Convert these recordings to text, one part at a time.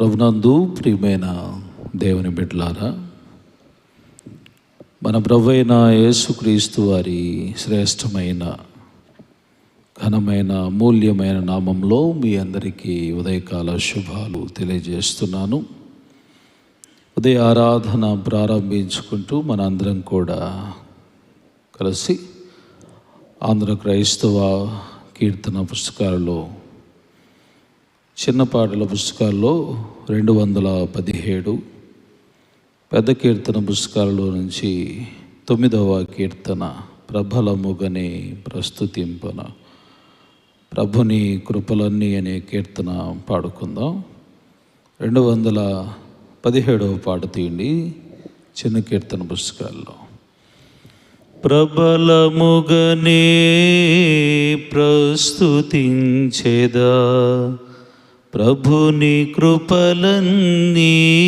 ప్రభునందు ప్రియమైన దేవుని బిడ్డలారా మన ప్రభు అయిన యేసుక్రీస్తు వారి శ్రేష్టమైన ఘనమైన మూల్యమైన నామంలో మీ అందరికీ ఉదయకాల శుభాలు తెలియజేస్తున్నాను. ఉదయ ఆరాధన ప్రారంభించుకుంటూ మనందరం కూడా కలిసి ఆంధ్ర క్రైస్తవ కీర్తన పుస్తకాలలో చిన్న పాటల పుస్తకాల్లో రెండు వందల పదిహేడు పెద్ద కీర్తన పుస్తకాలలో నుంచి తొమ్మిదవ కీర్తన ప్రబలముగనే ప్రస్తుతింపన. ప్రభుని కృపలన్నీ అనే కీర్తన పాడుకుందాం. రెండు వందల పదిహేడవ పాట తీయండి చిన్న కీర్తన పుస్తకాల్లో. ప్రబలముగనే ప్రస్తుతించేదా? ప్రభుని కృపలన్నీ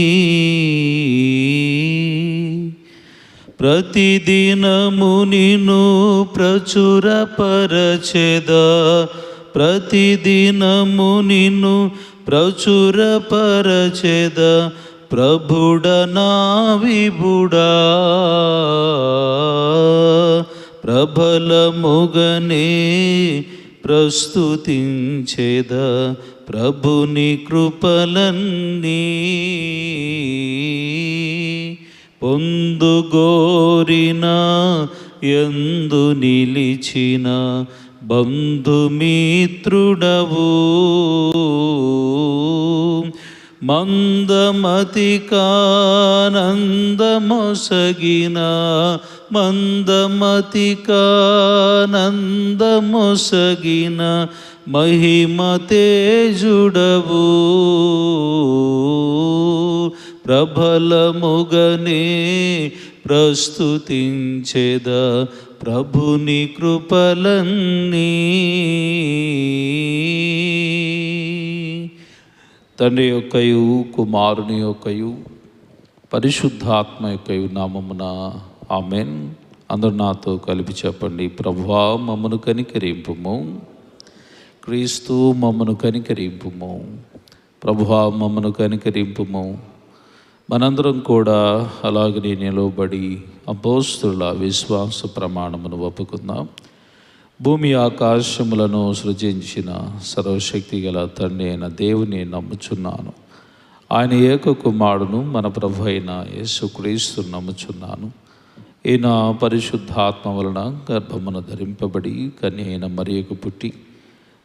ప్రతిదినము నిను ప్రచురపరచెదా. ప్రతిదినము నిన్ను ప్రచురపరచెదా. ప్రభుడ నా విభుడా. ప్రబలముగనే ప్రస్తుతించేదా. ప్రభుని కృపలన్నీ పొందుగోరిన ఎందు నిలిచిన బంధుమిత్రుడవు. మందమతికానందమొసగిన మందమతికానందమొసగిన మహిమ తేజుడవు. ప్రబలముగనే ప్రస్తుతించేద ప్రభుని కృపలన్నీ. తండ్రి యొక్కయు కుమారుని యొక్కయు పరిశుద్ధాత్మ యొక్కయు నామమున ఆమెన్. అందరు నాతో కలిపి చెప్పండి. ప్రభా మమ్మను కనికరింపుము. క్రీస్తు మమ్మను కనికరింపుము. ప్రభువా మమ్మను కనికరింపుము. మనందరం కూడా అలాగనే నిలవబడి అపోస్తుల విశ్వాస ప్రమాణమును ఒప్పుకుందాం. భూమి ఆకాశములను సృజించిన సర్వశక్తి గల తండ్రి అయిన దేవుని నమ్ముచున్నాను. ఆయన ఏక కుమారుడును మన ప్రభు అయిన యేసుక్రీస్తు నమ్ముచున్నాను. ఈయన పరిశుద్ధాత్మ వలన గర్భమును ధరింపబడి కన్య అయిన మరియకు పుట్టి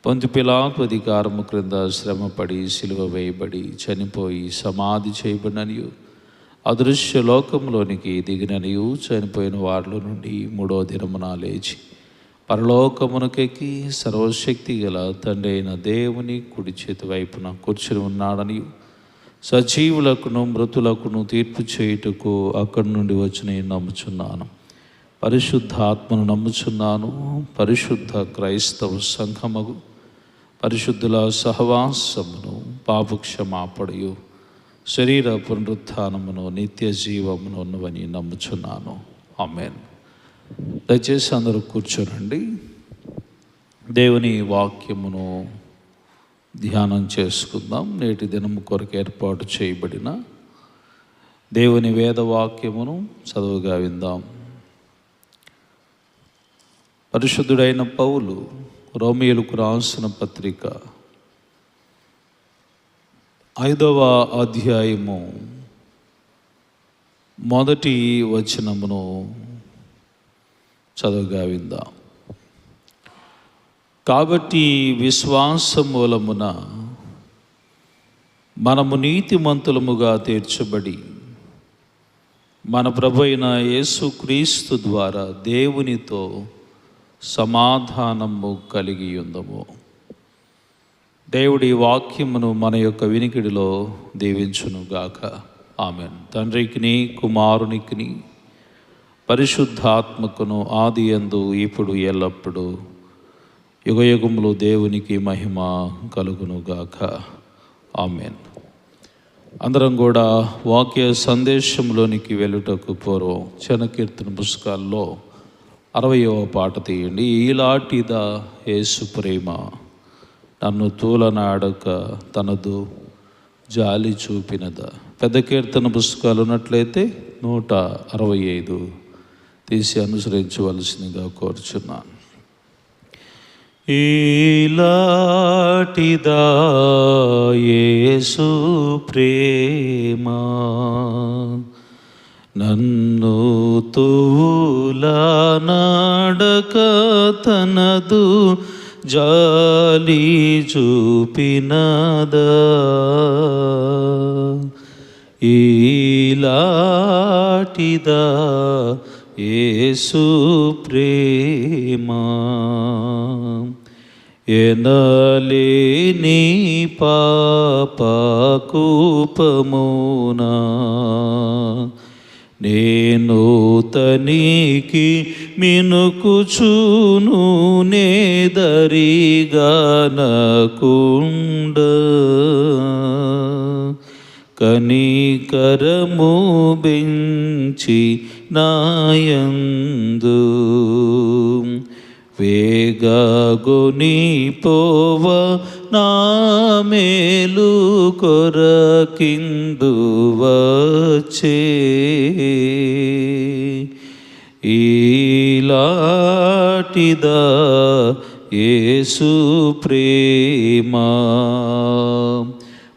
పొంతి పిలాకు అధికారము క్రింద శ్రమపడి సిలువ వేయబడి చనిపోయి సమాధి చేయబడిననియు. అదృశ్య లోకంలోనికి దిగిననియు చనిపోయిన వారిలో నుండి మూడో దినమున లేచి పరలోకమునకెక్కి సర్వశక్తి గల తండ్రి అయిన దేవుని కుడి చేతి వైపున కూర్చుని ఉన్నాడని సజీవులకును మృతులకును తీర్పు చేయుటకు అక్కడి నుండి వచ్చి నమ్ముచున్నాను. పరిశుద్ధ ఆత్మను నమ్ముచున్నాను. పరిశుద్ధ క్రైస్తవ సంఘమగు పరిశుద్ధుల సహవాసమును పాపక్షమాపడయు శరీర పునరుత్నమును నిత్య జీవమును ఉన్నవని నమ్ముచున్నాను. ఆమెన్. దయచేసి అందరూ కూర్చోనండి. దేవుని వాక్యమును ధ్యానం చేసుకుందాం. నేటి దినము కొరకు ఏర్పాటు చేయబడిన దేవుని వేద వాక్యమును చదువుగా విందాం. పరిశుద్ధుడైన పౌలు రోమియోలకు రాసిన పత్రిక ఐదవ అధ్యాయము మొదటి వచనమును చదువుగా విందాం. కాబట్టి విశ్వాస మూలమున మనము నీతిమంతులముగా తీర్చబడి మన ప్రభు అయిన యేసుక్రీస్తు ద్వారా దేవునితో సమాధానము కలిగి ఉందము దేవుడి వాక్యమును మన యొక్క వినికిడిలో దీవించునుగాక. ఆమెను. తండ్రికిని కుమారునికిని పరిశుద్ధాత్మకును ఆది యందు ఇప్పుడు ఎల్లప్పుడూ యుగయుగములు దేవునికి మహిమ కలుగునుగాక. ఆమెన్. అందరం కూడా వాక్య సందేశంలోనికి వెళ్ళుటకు పూర్వం చనకీర్తన పుస్తకాల్లో అరవయో పాట తీయండి. ఈలాటిదా యేసు ప్రేమ. నన్ను తూలనాడక తనదు జాలి చూపినదా. పెద్ద కీర్తన పుస్తకాలు ఉన్నట్లయితే నూట అరవై ఐదు తీసి అనుసరించవలసిందిగా కోరుచున్నాను. ఈలాటిదా యేసు ప్రేమ. నన్ను తూలా నాడక తనదు జాలి చూపినదా. ఈలాటిదా ఏసు ప్రేమా. ఎనలేని పాప కూపమునా. నేను తనికి మినుకుచును నేదరిగానకుండ కనికరము బెంచి నాయందు వేగగొని పోవ నా మేలు కొరకిందు వచ్చే ఈలాటిదా యేసు ప్రేమ.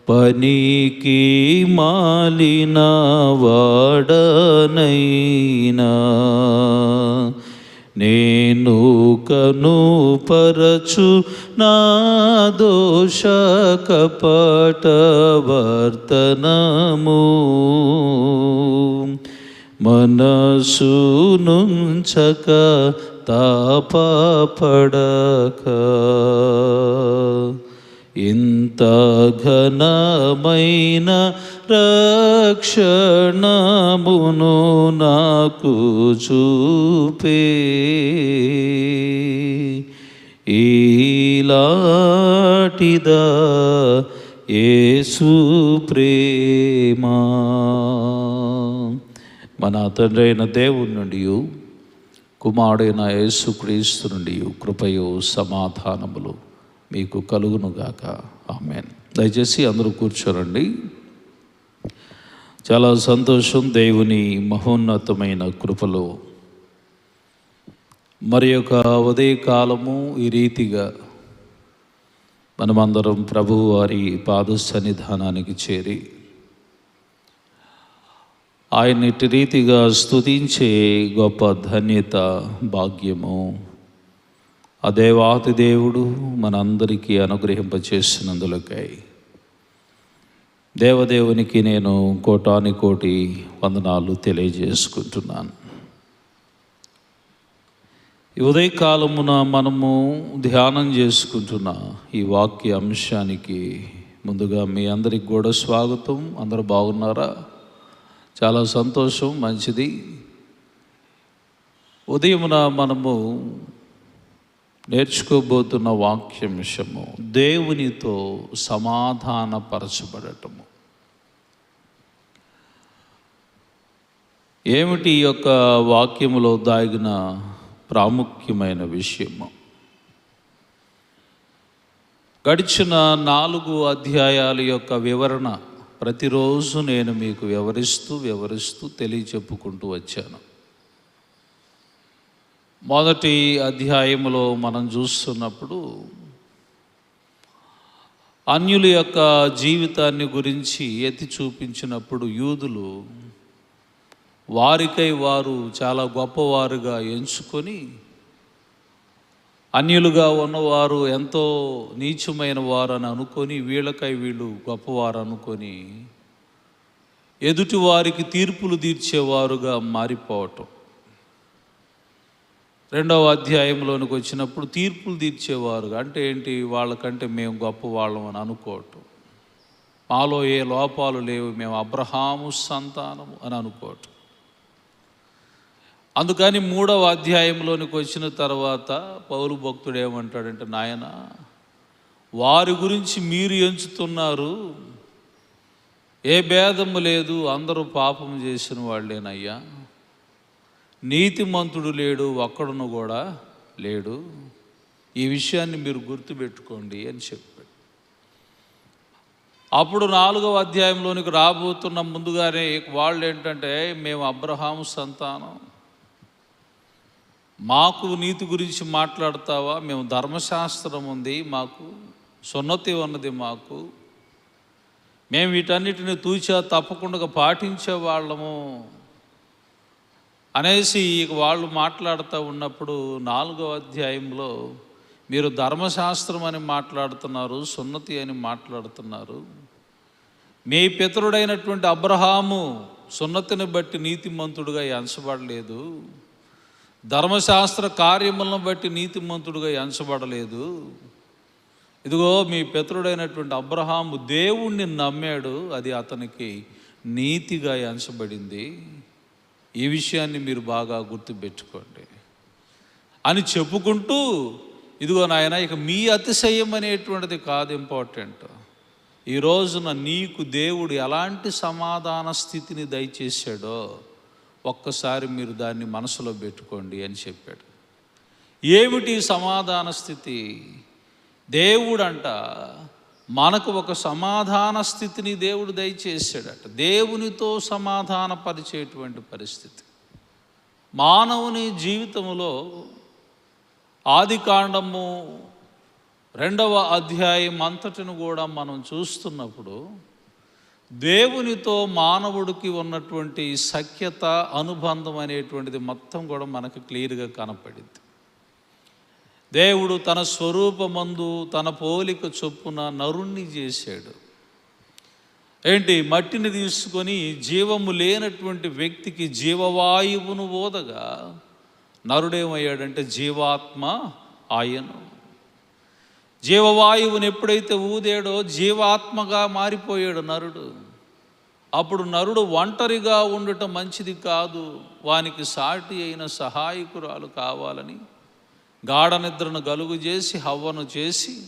పనికి మాలిన వాడనైనా. నేను కనుపరచు నా దోష కపట వర్తనము మనసు నుంచక తాపడక ఇంత ఘనమైన రక్షణమును నాకు చూపే ఈలాటిదా యేసు ప్రేమా. మన తండ్రైన దేవుని దేవుడి నుండి కుమారుడైన యేసుక్రీస్తు నుండి కృపయు సమాధానములు మీకు కలుగునుగాక ఆమెన్. దయచేసి అందరూ కూర్చోరండి. చాలా సంతోషం దేవుని మహోన్నతమైన కృపలో. మరి యొక్క ఉదయకాలము ఈ రీతిగా మనమందరం ప్రభువు వారి పాద సన్నిధానానికి చేరి ఆయన ఇటు రీతిగా స్తుతించే గొప్ప ధన్యత భాగ్యము ఆ దేవాతి దేవుడు మనందరికీ అనుగ్రహింపచేసినందులకై. దేవదేవునికి నేను కోటాని కోటి వందనాలు తెలియజేసుకుంటున్నాను. ఈ ఉదయకాలమున మనము ధ్యానం చేసుకుంటున్న ఈ వాక్య అంశానికి ముందుగా మీ అందరికి కూడా స్వాగతం. అందరూ బాగున్నారా? చాలా సంతోషం మంచిది. ఉదయమున మనము నేర్చుకోబోతున్న వాక్యాంశము దేవునితో సమాధానపరచబడటము. ఏమిటి ఈ యొక్క వాక్యములో దాగిన ప్రాముఖ్యమైన విషయము. గడిచిన నాలుగు అధ్యాయాల యొక్క వివరణ ప్రతిరోజు నేను మీకు వివరిస్తూ వివరిస్తూ తెలియచెప్పుకుంటూ వచ్చాను. మొదటి అధ్యాయములో మనం చూస్తున్నప్పుడు అన్యుల యొక్క జీవితాన్ని గురించి ఎత్తి చూపించినప్పుడు యూదులు వారికై వారు చాలా గొప్పవారుగా ఎంచుకొని అన్యులుగా ఉన్నవారు ఎంతో నీచమైన వారు అని అనుకొని వీళ్ళకై వీళ్ళు గొప్పవారు అనుకొని ఎదుటి వారికి తీర్పులు తీర్చేవారుగా మారిపోవటం. రెండవ అధ్యాయంలోనికి వచ్చినప్పుడు తీర్పులు తీర్చేవారు అంటే ఏంటి? వాళ్ళకంటే మేము గొప్ప వాళ్ళం అని అనుకోవటం. మాలో ఏ లోపాలు లేవు. మేము అబ్రహాము సంతానము అని అనుకోవటం. అందుకని మూడవ అధ్యాయంలోనికి వచ్చిన తర్వాత పౌరు భక్తుడు ఏమంటాడంటే నాయన వారి గురించి మీరు ఎంచుతున్నారు. ఏ భేదము లేదు అందరూ పాపం చేసిన వాళ్ళేనయ్యా. నీతిమంతుడు లేడు ఒక్కడును కూడా లేడు. ఈ విషయాన్ని మీరు గుర్తుపెట్టుకోండి అని చెప్పాడు. అప్పుడు నాలుగవ అధ్యాయంలోనికి రాబోతున్న ముందుగానే వాళ్ళు ఏంటంటే మేము అబ్రహాము సంతానం మాకు నీతి గురించి మాట్లాడతావా? మేము ధర్మశాస్త్రం ఉంది మాకు సున్నతి ఉన్నది మాకు. మేము వీటన్నిటిని తూచా తప్పకుండా పాటించే వాళ్ళము అనేసి ఇక వాళ్ళు మాట్లాడుతూ ఉన్నప్పుడు నాలుగో అధ్యాయంలో మీరు ధర్మశాస్త్రం అని మాట్లాడుతున్నారు సున్నతి అని మాట్లాడుతున్నారు. మీ పితరుడైనటువంటి అబ్రహాము సున్నతిని బట్టి నీతిమంతుడుగా ఎంచబడలేదు. ధర్మశాస్త్ర కార్యములను బట్టి నీతిమంతుడుగా ఎంచబడలేదు. ఇదిగో మీ పితరుడైనటువంటి అబ్రహాము దేవుణ్ణి నమ్మాడు అది అతనికి నీతిగా ఎంచబడింది. ఈ విషయాన్ని మీరు బాగా గుర్తుపెట్టుకోండి. అని చెప్పుకుంటూ ఇదిగో నాయన ఇక మీ అతిశయం అనేటువంటిది కాదు ఇంపార్టెంట్. ఈ రోజున నీకు దేవుడు ఎలాంటి సమాధాన స్థితిని దయచేశాడో ఒక్కసారి మీరు దాన్ని మనసులో పెట్టుకోండి అని చెప్పాడు. ఏమిటి సమాధాన స్థితి? దేవుడంట మనకు ఒక సమాధాన స్థితిని దేవుడు దయచేసాడట దేవునితో సమాధానపరిచేటువంటి పరిస్థితి. మానవుని జీవితంలో ఆది కాండము రెండవ అధ్యాయం అంతటిని కూడా మనం చూస్తున్నప్పుడు దేవునితో మానవుడికి ఉన్నటువంటి సఖ్యత అనుబంధం అనేటువంటిది మొత్తం కూడా మనకు క్లియర్గా కనపడింది. దేవుడు తన స్వరూపమందు తన పోలిక చొప్పున నరుణ్ణి చేశాడు. ఏంటి? మట్టిని తీసుకొని జీవము లేనటువంటి వ్యక్తికి జీవవాయువును ఓదగా నరుడేమయ్యాడంటే జీవాత్మ ఆయను జీవవాయువుని ఎప్పుడైతే ఊదేడో జీవాత్మగా మారిపోయాడు నరుడు. అప్పుడు నరుడు ఒంటరిగా ఉండటం మంచిది కాదు. వానికి సాటి అయిన సహాయకురాలు కావాలని గాఢ నిద్రను గలుగు చేసి హవ్వను చేసి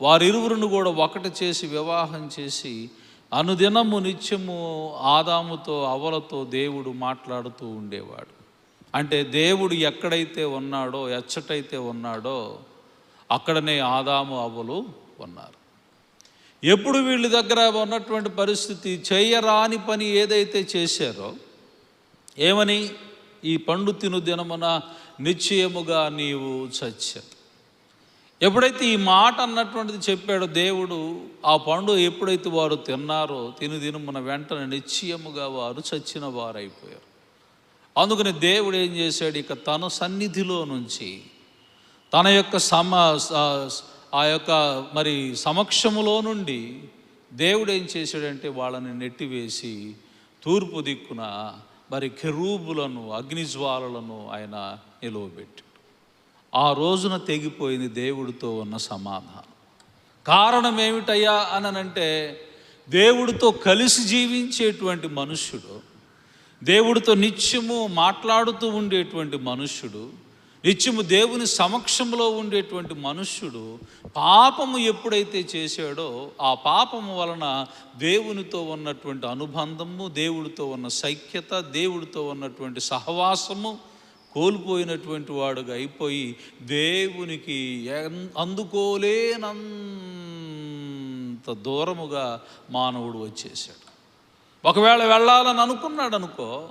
వారిరువురును కూడా ఒకటి చేసి వివాహం చేసి అనుదినము నిత్యము ఆదాముతో అవలతో దేవుడు మాట్లాడుతూ ఉండేవాడు. అంటే దేవుడు ఎక్కడైతే ఉన్నాడో ఎచ్చటైతే ఉన్నాడో అక్కడనే ఆదాము అవ్వలు ఉన్నారు. ఎప్పుడు వీళ్ళ దగ్గర ఉన్నటువంటి పరిస్థితి చేయరాని పని ఏదైతే చేశారో ఏమని? ఈ పండు తిను దినమున నిశ్చయముగా నీవు చచ్చావు. ఎప్పుడైతే ఈ మాట అన్నటువంటిది చెప్పాడో దేవుడు ఆ పండు ఎప్పుడైతే వారు తిన్నారో తిను దినమున వెంటనే నిశ్చయముగా వారు చచ్చిన వారైపోయారు. అందుకని దేవుడు ఏం చేశాడు? ఇక తన సన్నిధిలో నుంచి తన యొక్క సమ ఆ యొక్క మరి సమక్షములో నుండి దేవుడు ఏం చేశాడంటే వాళ్ళని నెట్టివేసి తూర్పు దిక్కున మరి కెరూబులను అగ్నిజ్వాలలను ఆయన నిలువబెట్టాడు. ఆ రోజున తెగిపోయింది దేవుడితో ఉన్న సమాధానం. కారణం ఏమిటయ్యా అనంటే దేవుడితో కలిసి జీవించేటువంటి మనుష్యుడు దేవుడితో నిత్యము మాట్లాడుతూ ఉండేటువంటి మనుష్యుడు నిత్యము దేవుని సమక్షంలో ఉండేటువంటి మనుష్యుడు పాపము ఎప్పుడైతే చేశాడో ఆ పాపము వలన దేవునితో ఉన్నటువంటి అనుబంధము దేవుడితో ఉన్న సైక్యత దేవుడితో ఉన్నటువంటి సహవాసము కోల్పోయినటువంటి వాడుగా అయిపోయి దేవునికి ఎన్- అందుకోలేనంత దూరముగా మానవుడు వచ్చేసాడు ఒకవేళ వెళ్ళాలని అనుకున్నాడు అనుకో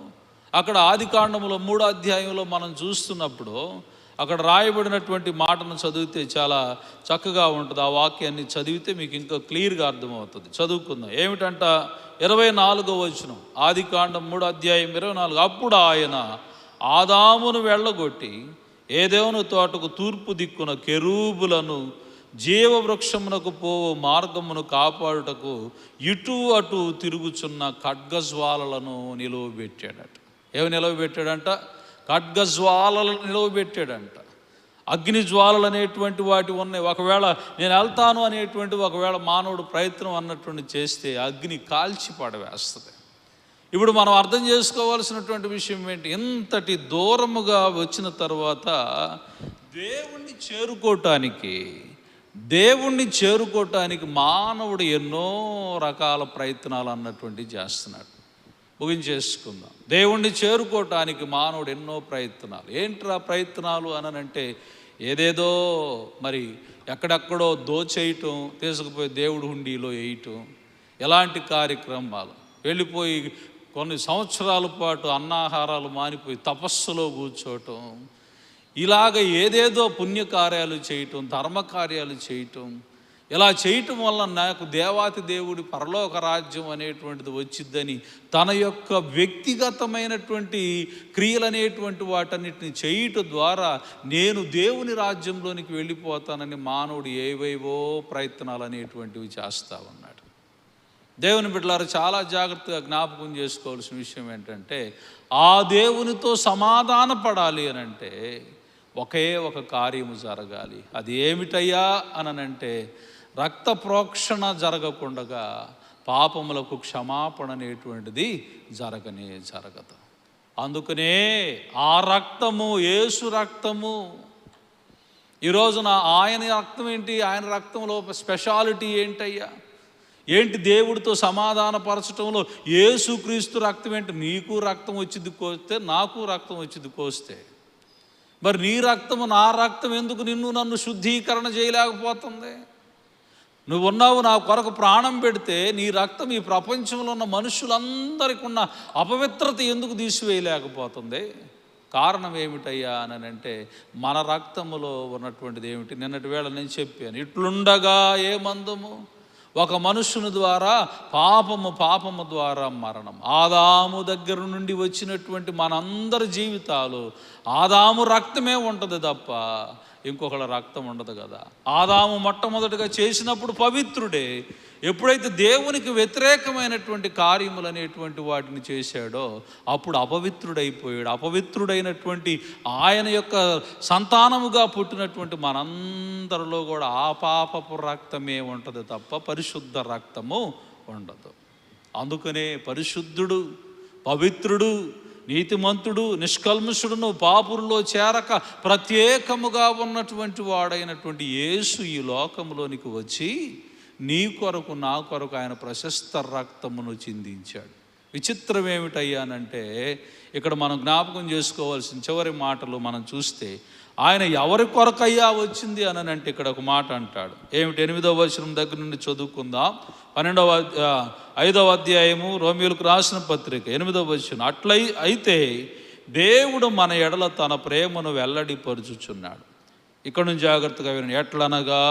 అక్కడ ఆది కాండములో మూడో అధ్యాయంలో మనం చూస్తున్నప్పుడు అక్కడ రాయబడినటువంటి మాటను చదివితే చాలా చక్కగా ఉంటుంది. ఆ వాక్యాన్ని చదివితే మీకు ఇంకా క్లియర్గా అర్థమవుతుంది. చదువుకుందాం. ఏమిటంట? ఇరవై నాలుగో వచనం. ఆది కాండం మూడో అధ్యాయం ఇరవై నాలుగు. అప్పుడు ఆయన ఆదామును వెళ్ళగొట్టి ఏదేవును తోటకు తూర్పు దిక్కున కెరూబులను జీవవృక్షమునకు పోవు మార్గమును కాపాడుటకు ఇటు అటు తిరుగుచున్న ఖడ్గజ్వాలలను నిలువబెట్టాడట. ఏమి నిలవబెట్టాడంట? ఖడ్గజ్వాలలు నిలవబెట్టాడంట. అగ్ని జ్వాలలు అనేటువంటి వాటి ఉన్నాయి. ఒకవేళ నేను వెళ్తాను అనేటువంటి ఒకవేళ మానవుడు ప్రయత్నం అన్నటువంటి చేస్తే అగ్ని కాల్చి పడవేస్తుంది. ఇప్పుడు మనం అర్థం చేసుకోవాల్సినటువంటి విషయం ఏంటి? ఇంతటి దూరముగా వచ్చిన తర్వాత దేవుణ్ణి చేరుకోవటానికి దేవుణ్ణి చేరుకోవటానికి మానవుడు ఎన్నో రకాల ప్రయత్నాలు అన్నటువంటి చేస్తున్నాడు. ముగించేసుకుందాం. దేవుణ్ణి చేరుకోవటానికి మానవుడు ఎన్నో ప్రయత్నాలు. ఏంట్రా ప్రయత్నాలు అనంటే ఏదేదో మరి ఎక్కడెక్కడో దోచేయటం తీసుకుపోయి దేవుడు హుండీలో వేయటం ఎలాంటి కార్యక్రమాలు. వెళ్ళిపోయి కొన్ని సంవత్సరాల పాటు అన్నాహారాలు మానిపోయి తపస్సులో కూర్చోవటం ఇలాగ ఏదేదో పుణ్యకార్యాలు చేయటం ధర్మకార్యాలు చేయటం ఇలా చేయటం వల్ల నాకు దేవాతి దేవుడి పరలోక రాజ్యం అనేటువంటిది వచ్చిద్దని తన యొక్క వ్యక్తిగతమైనటువంటి క్రియలు అనేటువంటి వాటన్నిటిని చేయటం ద్వారా నేను దేవుని రాజ్యంలోనికి వెళ్ళిపోతానని మానవుడు ఏవేవో ప్రయత్నాలు అనేటువంటివి చేస్తా ఉన్నాడు. దేవుని బిడ్డలారు చాలా జాగ్రత్తగా జ్ఞాపకం చేసుకోవాల్సిన విషయం ఏంటంటే ఆ దేవునితో సమాధాన పడాలి అని అంటే ఒకే ఒక కార్యము జరగాలి. అది ఏమిటయ్యా అనంటే రక్త ప్రోక్షణ జరగకుండగా పాపములకు క్షమాపణ అనేటువంటిది జరగనే జరగదు. అందుకనే ఆ రక్తము యేసు రక్తము ఈ రోజున ఆయన రక్తం ఏంటి? ఆయన రక్తంలో స్పెషాలిటీ ఏంటయ్యా? ఏంటి దేవుడితో సమాధానపరచడంలో యేసుక్రీస్తు రక్తం ఏంటి? నీకు రక్తం వచ్చింది కోస్తే నాకు రక్తం వచ్చింది కోస్తే. మరి నీ రక్తము నా రక్తం ఎందుకు నిన్ను నన్ను శుద్ధీకరణ చేయలేకపోతుంది? నువ్వు ఉన్నావు నా కొరకు ప్రాణం పెడితే నీ రక్తం ఈ ప్రపంచంలో ఉన్న మనుషులందరికీ ఉన్న అపవిత్రత ఎందుకు తీసివేయలేకపోతుంది? కారణం ఏమిటయ్యా అని అంటే మన రక్తములో ఉన్నటువంటిది ఏమిటి? నిన్నటి వేళ నేను చెప్పాను ఇట్లుండగా ఏ మందము? ఒక మనుషుని ద్వారా పాపము పాపము ద్వారా మరణం. ఆదాము దగ్గర నుండి వచ్చినటువంటి మనందరి జీవితాలు ఆదాము రక్తమే ఉంటుంది తప్ప ఇంకొకళ్ళ రక్తం ఉండదు కదా. ఆదాము మొట్టమొదటిగా చేసినప్పుడు పవిత్రుడే. ఎప్పుడైతే దేవునికి వ్యతిరేకమైనటువంటి కార్యములు అనేటువంటి వాటిని చేశాడో అప్పుడు అపవిత్రుడైపోయాడు. అపవిత్రుడైనటువంటి ఆయన యొక్క సంతానముగా పుట్టినటువంటి మనందరిలో కూడా ఆ పాపపు రక్తమే ఉంటుంది తప్ప పరిశుద్ధ రక్తము ఉండదు. అందుకనే పరిశుద్ధుడు పవిత్రుడు నీతిమంతుడు నిష్కల్మషుడును పాపుల్లో చేరక ప్రత్యేకముగా ఉన్నటువంటి వాడైనటువంటి యేసు ఈ లోకంలోనికి వచ్చి నీ కొరకు నా కొరకు ఆయన ప్రశస్త రక్తమును చిందించాడు. విచిత్రం ఏమిటయ్యానంటే ఇక్కడ మనం జ్ఞాపకం చేసుకోవాల్సిన చివరి మాటలు మనం చూస్తే ఆయన ఎవరి కొరకయ్యా వచ్చింది అని అంటే ఇక్కడ ఒక మాట అంటాడు. ఏమిటి? ఎనిమిదవ వచనం దగ్గర నుండి చదువుకుందాం. పన్నెండవ ఐదవ అధ్యాయము రోమియోలకు రాసిన పత్రిక. ఎనిమిదవ వచనం. అట్లయి అయితే దేవుడు మన ఎడల తన ప్రేమను వెల్లడిపరుచుచున్నాడు. ఇక్కడ నుంచి జాగ్రత్తగా వినండి. ఎట్లనగా?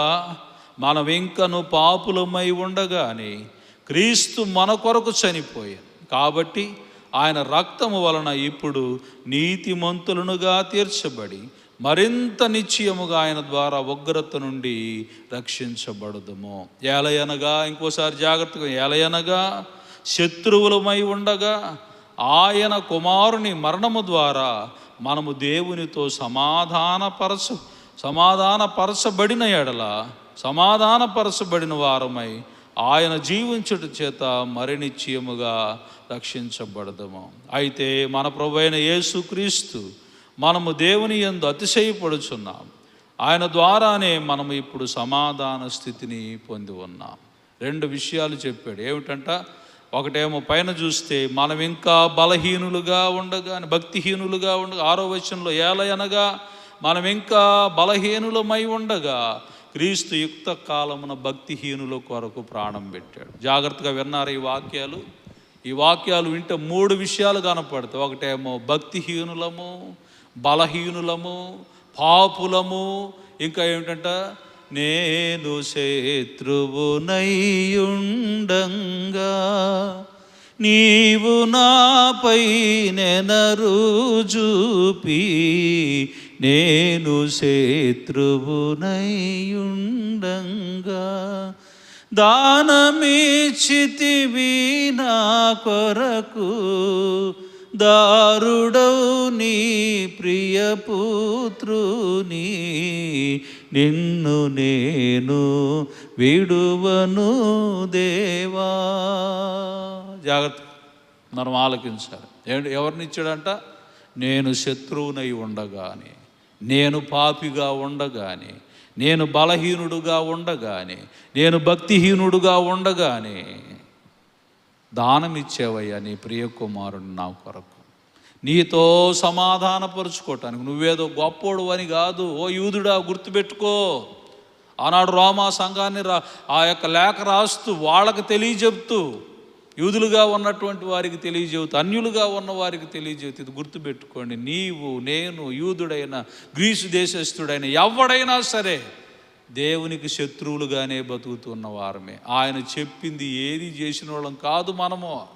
మనం ఇంకను పాపులమై ఉండగానే క్రీస్తు మన కొరకు చనిపోయాను కాబట్టి ఆయన రక్తము వలన ఇప్పుడు నీతిమంతులనుగా తీర్చబడి మరింత నిశ్చయముగా ఆయన ద్వారా ఉగ్రత నుండి రక్షించబడదుము. ఏలయనగా ఇంకోసారి జాగ్రత్తగా ఏలయనగా శత్రువులమై ఉండగా ఆయన కుమారుని మరణము ద్వారా మనము దేవునితో సమాధానపరచు సమాధానపరచబడిన ఎడల సమాధానపరచబడిన వారమై ఆయన జీవించుట చేత మరి నిశ్చయముగా రక్షించబడదము. అయితే మన ప్రభు అయిన యేసుక్రీస్తు మనము దేవుని యందు అతిశయపడుచున్నాం. ఆయన ద్వారానే మనము ఇప్పుడు సమాధాన స్థితిని పొంది ఉన్నాం. రెండు విషయాలు చెప్పాడు. ఏమిటంట? ఒకటేమో పైన చూస్తే మనం ఇంకా బలహీనులుగా ఉండగా భక్తిహీనులుగా ఉండగా ఆరో వచనంలో ఏలయనగా మనం ఇంకా బలహీనులమై ఉండగా క్రీస్తు యుక్త కాలమున భక్తిహీనుల కొరకు ప్రాణం పెట్టాడు. జాగ్రత్తగా విన్నారు ఈ వాక్యాలు. ఈ వాక్యాలు వింటే మూడు విషయాలు కనపడతాయి. ఒకటేమో భక్తిహీనులము బలహీనులము పాపులము ఇంకా ఏమిటంట? నేను శత్రువునయ్యుండంగా నీవు నాపై నెనరు చూపి నేను శత్రువునయ్యుండంగా. దానమిచ్చితివి నా కొరకు దారుడవు నీ ప్రియపుత్రుని నిన్ను నేను విడువను దేవా. జాగ్రత్త. మనం ఆలకించాలి. ఏంటి? ఎవరినిచ్చాడంట? నేను శత్రువునై ఉండగానే నేను పాపిగా ఉండగానే నేను బలహీనుడుగా ఉండగానే నేను భక్తిహీనుడుగా ఉండగానే దానం ఇచ్చేవయ్యా నీ ప్రియ కుమారుడు నా కొరకు. నీతో సమాధానపరుచుకోవటానికి నువ్వేదో గొప్పోడు అని కాదు. ఓ యూదుడా గుర్తుపెట్టుకో. ఆనాడు రోమా సంఘాన్ని రా ఆ యొక్క లేఖ రాస్తూ వాళ్ళకి తెలియజెప్తూ యూదులుగా ఉన్నటువంటి వారికి తెలియజేవుతూ అన్యులుగా ఉన్న వారికి తెలియజేవుతూ ఇది గుర్తుపెట్టుకోండి. నీవు నేను యూదుడైన గ్రీసు దేశస్థుడైన ఎవడైనా సరే దేవునికి శత్రువులుగానే బతుకుతున్న వారమే. ఆయన చెప్పింది ఏది చేసిన వాళ్ళం కాదు మనము.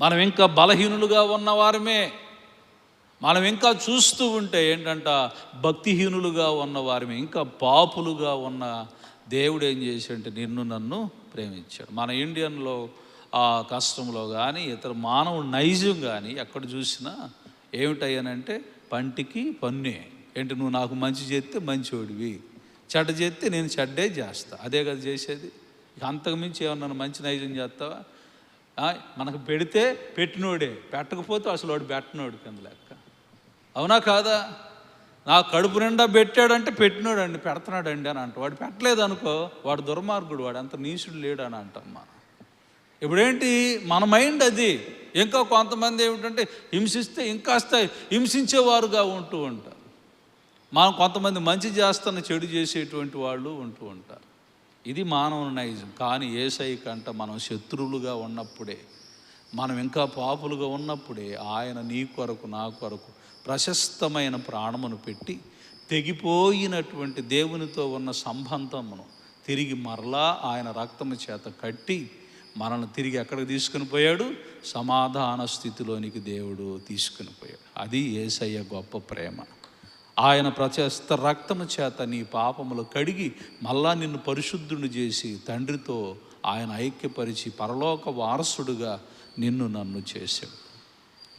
మనం ఇంకా బలహీనులుగా ఉన్నవారమే మనం ఇంకా చూస్తూ ఉంటే ఏంటంట భక్తిహీనులుగా ఉన్నవారమే ఇంకా పాపులుగా ఉన్న దేవుడు ఏం చేశాడంటే నిన్ను నన్ను ప్రేమించాడు. మన ఇండియన్లో ఆ కష్టంలో కానీ ఇతర మానవుడు నైజం కానీ ఎక్కడ చూసినా ఏమిటయ్యానంటే పంటికి పన్నే. ఏంటి నువ్వు నాకు మంచి చేస్తే మంచివాడివి చెడ్డ చేస్తే నేను చెడ్డే చేస్తా. అదే కదా చేసేది. అంతకు అంతకుమించి ఏమన్నా మంచి నైజం చేస్తావా? మనకు పెడితే పెట్టినోడే. పెట్టకపోతే అసలు వాడు పెట్టినోడు కింద లెక్క. అవునా కాదా? నా కడుపు నిండా పెట్టాడంటే పెట్టినోడండి పెడుతున్నాడండి అని అంట. వాడు పెట్టలేదు అనుకో వాడు దుర్మార్గుడు వాడు అంత నీచుడు లేడు అని అంటమ్మ. ఇప్పుడేంటి? మన మైండ్ అది. ఇంకా కొంతమంది ఏమిటంటే హింసిస్తే ఇంకాస్త హింసించేవారుగా ఉంటూ ఉంటారు. మనం కొంతమంది మంచి చేస్తున్న చెడు చేసేటువంటి వాళ్ళు ఉంటూ ఉంటారు. ఇది మానవ నైజం కానీ ఏసై కంట మనం శత్రువులుగా ఉన్నప్పుడే మనం ఇంకా పాపులుగా ఉన్నప్పుడే ఆయన నీ కొరకు నా కొరకు ప్రశస్తమైన ప్రాణమును పెట్టి తెగిపోయినటువంటి దేవునితో ఉన్న సంబంధమును తిరిగి మరలా ఆయన రక్తము చేత కట్టి మనల్ని తిరిగి ఎక్కడికి తీసుకుని పోయాడు? సమాధాన స్థితిలోనికి దేవుడు తీసుకుని పోయాడు. అది ఏసయ్య గొప్ప ప్రేమ. ఆయన ప్రచేస్త రక్తము చేత నీ పాపములు కడిగి మళ్ళా నిన్ను పరిశుద్ధుని చేసి తండ్రితో ఆయన ఐక్యపరిచి పరలోక వారసుడుగా నిన్ను నన్ను చేశాడు.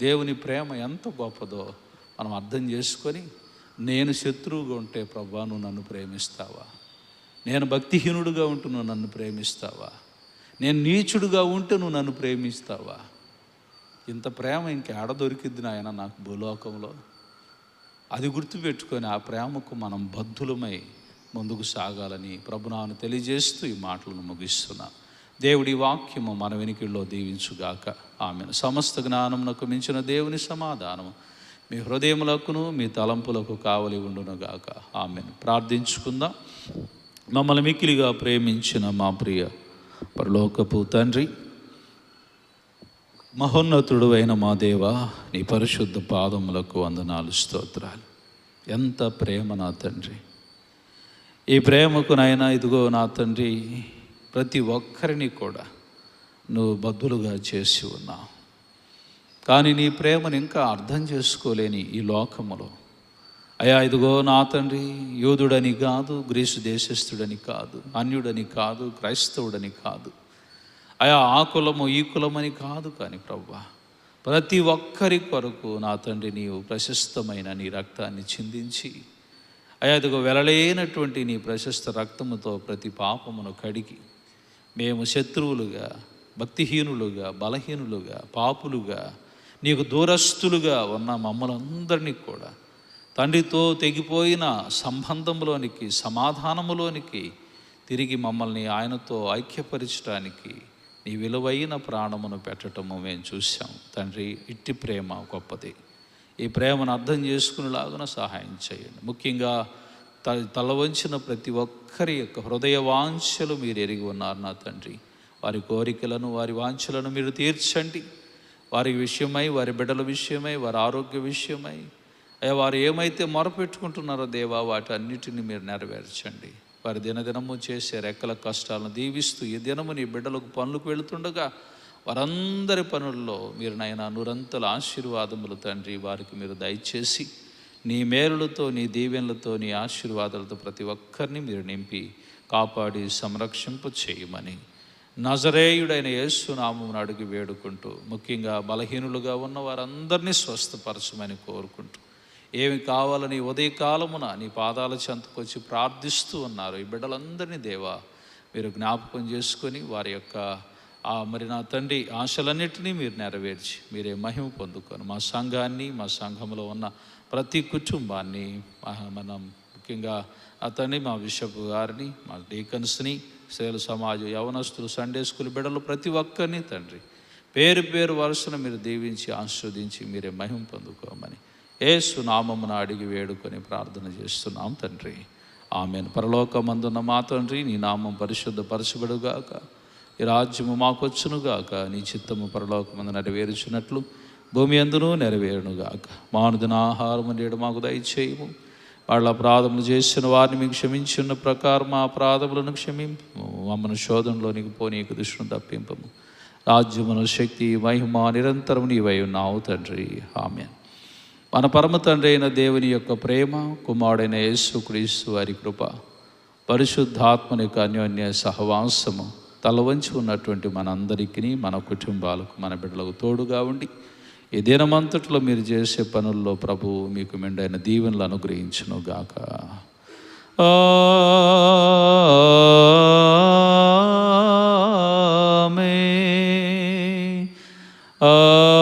దేవుని ప్రేమ ఎంత గొప్పదో మనం అర్థం చేసుకొని నేను శత్రువుగా ఉంటే ప్రభా నువ్వు నన్ను ప్రేమిస్తావా? నేను భక్తిహీనుడుగా ఉంటే నువ్వు నన్ను ప్రేమిస్తావా? నేను నీచుడుగా ఉంటే నువ్వు నన్ను ప్రేమిస్తావా? ఇంత ప్రేమ ఇంకేడ దొరికిద్ది నాయన నాకు భూలోకంలో? అది గుర్తుపెట్టుకొని ఆ ప్రేమకు మనం బద్ధులమై ముందుకు సాగాలని ప్రభునాను తెలియజేస్తూ ఈ మాటలను ముగిస్తున్నా. దేవుడి వాక్యము మన వెనికిల్లో దీవించుగాక. ఆమెను. సమస్త జ్ఞానమునకు మించిన దేవుని సమాధానము మీ హృదయములకును మీ తలంపులకు కావలి ఉండునుగాక. ఆమెను. ప్రార్థించుకుందాం. మమ్మల్ని మిక్కిలిగా ప్రేమించిన మా ప్రియ పరలోకపు తండ్రి మహోన్నతుడు అయిన మా దేవ నీ పరిశుద్ధ పాదములకు వందనాలు స్తోత్రాలు. ఎంత ప్రేమ నా తండ్రి. ఈ ప్రేమకు నాయన ఇదిగో నా తండ్రి ప్రతి ఒక్కరిని కూడా నువ్వు బద్దులుగా చేసి ఉన్నావు. కానీ నీ ప్రేమను ఇంకా అర్థం చేసుకోలేని ఈ లోకములో. అయ్యా ఇదిగో నా తండ్రి యోధుడని కాదు గ్రీసు దేశస్థుడని కాదు అన్యుడని కాదు క్రైస్తవుడని కాదు. అయా ఆ కులము ఈ కులమని కాదు కానీ ప్రవ్వా ప్రతి ఒక్కరి కొరకు నా తండ్రి నీవు ప్రశస్తమైన నీ రక్తాన్ని చిందించి అయా ఇదిగో వెలలేనటువంటి నీ ప్రశస్త రక్తముతో ప్రతి పాపమును కడిగి మేము శత్రువులుగా భక్తిహీనులుగా బలహీనులుగా పాపులుగా నీకు దూరస్తులుగా ఉన్న మమ్మల్ని కూడా తండ్రితో తెగిపోయిన సంబంధంలోనికి సమాధానములోనికి తిరిగి మమ్మల్ని ఆయనతో ఐక్యపరచడానికి నీ విలువైన ప్రాణమును పెట్టటము మేము చూసాం తండ్రి ఇట్టి ప్రేమ గొప్పది. ఈ ప్రేమను అర్థం చేసుకునేలాగున సహాయం చేయండి. ముఖ్యంగా త తల వంచిన ప్రతి ఒక్కరి యొక్క హృదయ వాంఛలు మీరు ఎరిగి ఉన్నారు నా తండ్రి. వారి కోరికలను వారి వాంఛలను మీరు తీర్చండి. వారి విషయమై వారి బిడ్డల విషయమై వారి ఆరోగ్య విషయమై. అయ్యా వారు ఏమైతే మొరపెట్టుకుంటున్నారో దేవా వాటి అన్నిటిని మీరు నెరవేర్చండి. వారి దినదినము చేసే రెక్కల కష్టాలను దీవిస్తూ ఈ దినము నీ బిడ్డలకు పనులకు వెళుతుండగా వారందరి పనుల్లో మీరు నాయన నురంతల ఆశీర్వాదములు తండ్రి వారికి మీరు దయచేసి నీ మేలులతో నీ దీవెనలతో నీ ఆశీర్వాదాలతో ప్రతి ఒక్కరిని మీరు నింపి కాపాడి సంరక్షింప చేయమని నజరేయుడైన యేసునామం అడిగి వేడుకుంటూ ముఖ్యంగా బలహీనులుగా ఉన్న వారందరినీ స్వస్థపరచమని కోరుకుంటూ ఏమి కావాలని ఉదయకాలమున నీ పాదాల చెంతకొచ్చి ప్రార్థిస్తూ ఉన్నారు. ఈ బిడ్డలందరినీ దేవా మీరు జ్ఞాపకం చేసుకొని వారి యొక్క ఆ మరి నా తండ్రి ఆశలన్నిటినీ మీరు నెరవేర్చి మీరే మహిమ పొందుకొని మా సంఘాన్ని మా సంఘంలో ఉన్న ప్రతి కుటుంబాన్ని మనం ముఖ్యంగా అతన్ని మా బిషప్ గారిని మా డీకన్స్ని సేల సమాజం యవనస్తులు సండే స్కూల్ బిడ్డలు ప్రతి ఒక్కరిని తండ్రి పేరు పేరు వరుసను మీరు దీవించి ఆస్వాదించి మీరే మహిమ పొందుకోమని ఏసు నామమున అడిగి వేడుకొని ప్రార్థన చేస్తున్నాం తండ్రి. ఆమెను. పరలోకమందున్న మా తండ్రి నీ నామం పరిశుద్ధపరచబడుగాక. ఈ రాజ్యము మాకొచ్చునుగాక. నీ చిత్తము పరలోకమందు నెరవేర్చినట్లు భూమి అందును నెరవేరునుగాక. మానుదిన ఆహారము నేడు మాకు దయచేయము. వాళ్ళ అపరాధములు చేసిన వారిని మీకు క్షమించిన ప్రకారం మా అపరాధములను క్షమింపు మమ్మను శోధనలోనికి పోనీకు దుష్టును తప్పింపము. రాజ్యమును శక్తి మహిమ నిరంతరం నీవై ఉన్నావు తండ్రి. ఆమె మన పరమ తండ్రి అయిన దేవుని యొక్క ప్రేమ కుమారుడైన యేసుక్రీస్తు వారి కృప పరిశుద్ధాత్మని యొక్క అన్యోన్య సహవాసము తల వంచి ఉన్నటువంటి మనందరికీ మన కుటుంబాలకు మన బిడ్డలకు తోడుగా ఉండి ఈ దినమంతట్లో మీరు చేసే పనుల్లో ప్రభువు మీకు మెండైన దీవెనలు అనుగ్రహించును గాక ఆ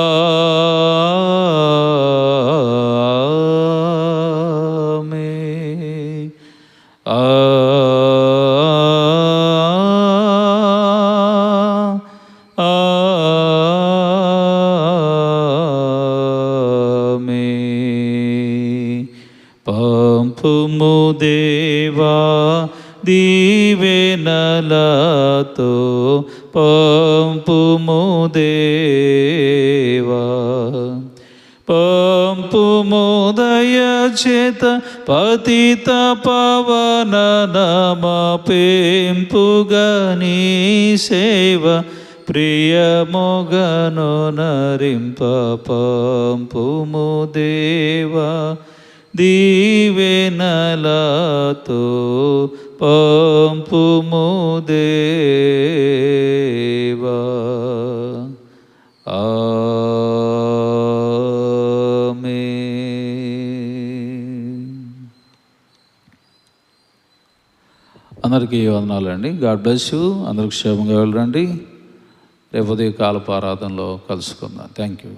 పంపుము దయచేత పతిత పవన నమ పెంపుగని సేవ ప్రియమొగను నరింప పంపుము దేవా దీవెనలతో పంపుము దేవా ఆమేన్. అందరికీ వందనాలండి. God bless you. అందరికి క్షేమంగా వెళ్ళండి. రేపు కాలపారాధనలో కలుసుకుందాం. Thank you.